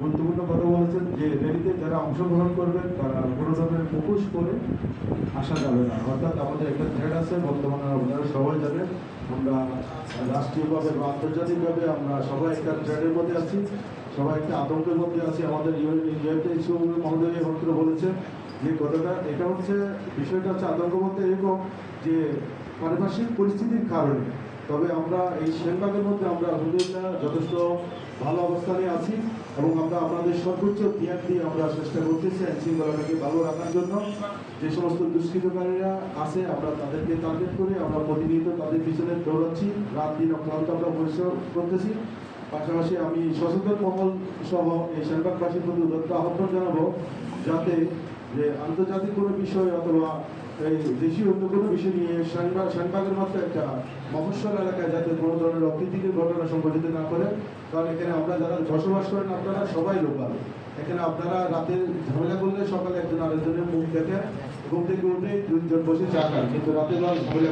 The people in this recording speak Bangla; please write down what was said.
গুরুত্বপূর্ণ কথা বলেছেন যে র্যালিতে যারা অংশগ্রহণ করবেন, তারা কোনো মুখোশ করে আসা যাবে না। অর্থাৎ আমাদের একটা থ্রেড আছে, বর্তমানে আপনারা সবাই জানেন, আমরা রাষ্ট্রীয়ভাবে বা আন্তর্জাতিকভাবে আমরা সবাই একটা থ্রেডের মধ্যে আছি, সবাই একটা আতঙ্কের মধ্যে আছি। আমাদের ইউএনএইচও মহোদয় মাত্র বলেছেন যে কথাটা, এটা হচ্ছে বিষয়টা হচ্ছে আতঙ্ক বলতে এরকম যে পারিপার্শ্বিক পরিস্থিতির কারণে তবে আমরা এই সেনবাগের মধ্যে আমরা আলহামদুলিল্লাহ যথেষ্ট ভালো অবস্থানে আছি এবং আমরা আপনাদের সর্বোচ্চ ধ্যান দিয়ে আমরা চেষ্টা করতেছি আইন শৃঙ্খলাটাকে ভালো রাখার জন্য। যে সমস্ত দুষ্কৃতকারীরা আছে, আমরা তাদেরকে টার্গেট করে আমরা প্রতিনিয়ত তাদের পিছনে দৌড়াচ্ছি। রাত দিন অক্লান্ত আমরা পরিশ্রম করতেছি। পাশাপাশি আমি সচেতন মহল সহ এই সেনবাগবাসীর প্রতি উদ্যোক্ত আহ্বান জানাব, যাতে যে আন্তর্জাতিক কোনো বিষয় অথবা এই দেশি অন্য কোনো বিষয় নিয়ে শানবাগ শানবাগের মতো একটা মফস্বল এলাকায় যাতে কোনো ধরনের অপ্রীতিকর ঘটনা সংঘটিত না করে, কারণ এখানে আমরা যারা বসবাস করেন আপনারা সবাই লোকাল। এখানে আপনারা রাতে ঝামেলা করলে সকালে একজন আরেকজনের মুখ দেখেন ঘুম থেকে উঠে দুজন বসে চা খান, কিন্তু রাতে ঝামেলা